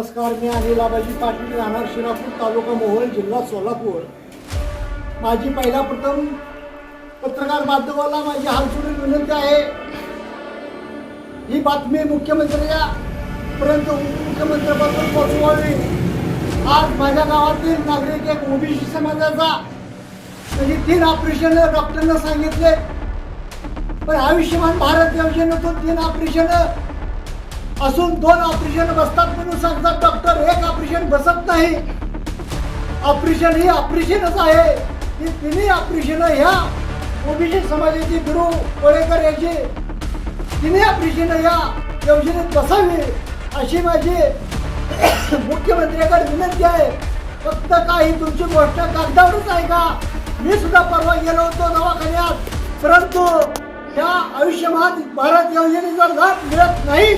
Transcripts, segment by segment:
नमस्कार मी अनिल आबाजी पाटील राहणार शिरापूर तालुका मोहोळ जिल्हा सोलापूर. माझी पहिला प्रथम पत्रकार बांधवाला माझी हालचुरी विनंती आहे. ही बातमी मुख्यमंत्र्या पर्यंत उपमुख्यमंत्र्यापासून पोहोचवावी. आज माझ्या गावातील नागरिक एक ओबीसी समाजाचा म्हणजे तीन ऑपरेशन डॉक्टरनं सांगितले. पण आयुष्यमान भारत योजनेतून तीन ऑपरेशन असून दोन ऑपरेशन बसतात म्हणून सांगतात डॉक्टर एक ऑपरेशन बसत नाही. ऑपरेशन ही ऑपरेशनच आहे. ही तिन्ही ऑपरेशन ह्या ओबीसी समाजाची गुरु कोळेकर यांची तिन्ही ऑपरेशन या योजनेत बसावी अशी माझी मुख्यमंत्र्याकडे विनंती आहे. फक्त काही तुमची गोष्ट कागदावरच आहे का? मी सुद्धा परवा गेलो होतो दवाखान्यात परंतु त्या आयुष्यमान भारत योजनेचा लाभ मिळत नाही.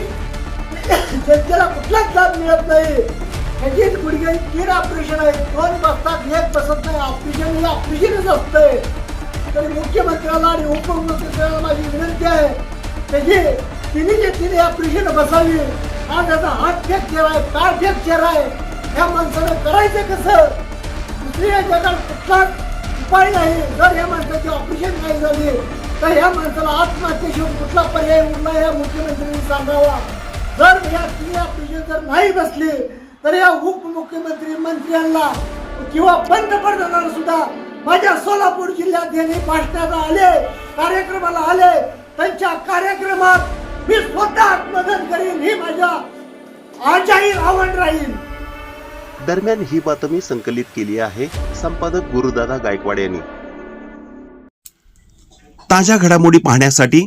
जनतेला कुठलाच लाभ मिळत नाही. ह्याची गुडघे तीन ऑपरेशन आहेत. दोन बसतात एक बसत नाही. ऑपरेशन हे ऑपरेशनच असतंय. तरी मुख्यमंत्र्याला आणि उपमुख्यमंत्र्याला माझी विनंती आहे त्याची तिन्ही तिने ऑपरेशन बसावी. हा त्याचा हात फ्रॅक्चर आहे पाय फ्रॅक्चर आहे ह्या माणसानं करायचं कसं? दुसऱ्या जगात कुठलाच उपाय नाही. जर या माणसाची ऑपरेशन नाही झाली तर ह्या माणसाला आत्महत्येशिवाय कुठला पर्याय उरला या मुख्यमंत्र्यांनी सांगावा. जर या ऑपरेशन जर नाही बसली तर या उपमुख्यमंत्री मंत्र्यांना किंवा पंतप्रधानांना सुद्धा माझ्या सोलापूर जिल्ह्यात यांनी भाषणाला आले कार्यक्रमाला आले त्यांच्या कार्यक्रमात मी स्वतः आत्मदन करीन ही माझ्या आजाहीर आव्हान राहील. दरम्यान ही बातमी संकलित केली आहे संपादक गुरुदादा गायकवाड यांनी. ताज्या घडामोडी पाहण्यासाठी